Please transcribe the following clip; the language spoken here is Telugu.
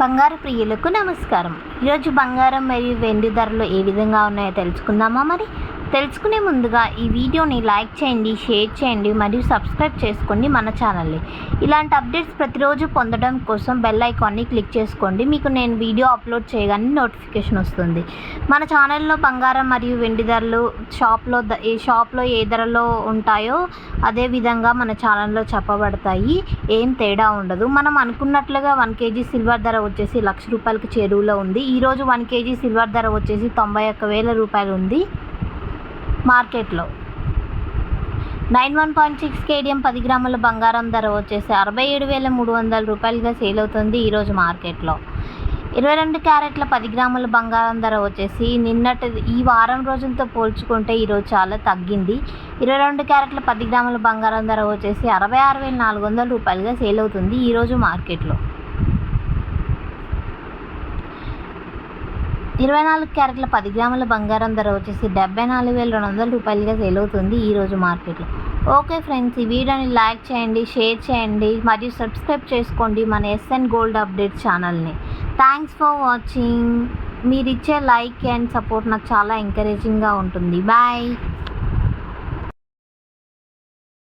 బంగారు ప్రియులకు నమస్కారం. ఈరోజు బంగారం మరియు వెండి ధరలు ఏ విధంగా ఉన్నాయో తెలుసుకుందామా మరి? తెలుసుకునే ముందుగా ఈ వీడియోని లైక్ చేయండి షేర్ చేయండి మరియు సబ్స్క్రైబ్ చేసుకోండి మన ఛానల్ని. ఇలాంటి అప్డేట్స్ ప్రతిరోజు పొందడం కోసం బెల్ ఐకాన్ని క్లిక్ చేసుకోండి. మీకు నేను వీడియో అప్లోడ్ చేయగానే నోటిఫికేషన్ వస్తుంది. మన ఛానల్లో బంగారం మరియు వెండి ధరలు షాప్లో ఏ షాప్లో ఏ ధరలో ఉంటాయో అదే విధంగా మన ఛానల్లో చెప్పబడతాయి. ఏం తేడా ఉండదు. మనం అనుకున్నట్లుగా వన్ కేజీ సిల్వర్ ధర వచ్చేసి లక్ష రూపాయలకు చేరువలో ఉంది. ఈరోజు వన్ కేజీ సిల్వర్ ధర వచ్చేసి తొంభై ఒక్క వేల రూపాయలు ఉంది. మార్కెట్లో. Nine one point six KDM పది గ్రాముల బంగారం ధర వచ్చేసి అరవై ఏడు వేల మూడు వందల రూపాయలుగా సేల్ అవుతుంది ఈరోజు మార్కెట్లో. ఇరవై రెండు క్యారెట్ల పది గ్రాముల బంగారం ధర వచ్చేసి నిన్నటి ఈ వారం రోజులతో పోల్చుకుంటే ఈరోజు చాలా తగ్గింది. ఇరవై రెండు క్యారెట్ల పది గ్రాముల బంగారం ధర వచ్చేసి అరవై ఆరు వేల నాలుగు వందల రూపాయలుగా సేల్ అవుతుంది ఈరోజు మార్కెట్లో. ఇరవై నాలుగు క్యారెట్ల పది గ్రాముల బంగారం ధర వచ్చేసి డెబ్బై నాలుగు వేల రెండు వందల రూపాయలుగా సేల్ అవుతుంది ఈరోజు మార్కెట్లో. ఓకే ఫ్రెండ్స్ ఈ వీడియోని లైక్ చేయండి షేర్ చేయండి మరియు సబ్స్క్రైబ్ చేసుకోండి మన ఎస్ఎన్ గోల్డ్ అప్డేట్ ఛానల్ని. థ్యాంక్స్ ఫర్ వాచింగ్ మీరు ఇచ్చే లైక్ అండ్ సపోర్ట్ నాకు చాలా ఎంకరేజింగ్గా ఉంటుంది. బాయ్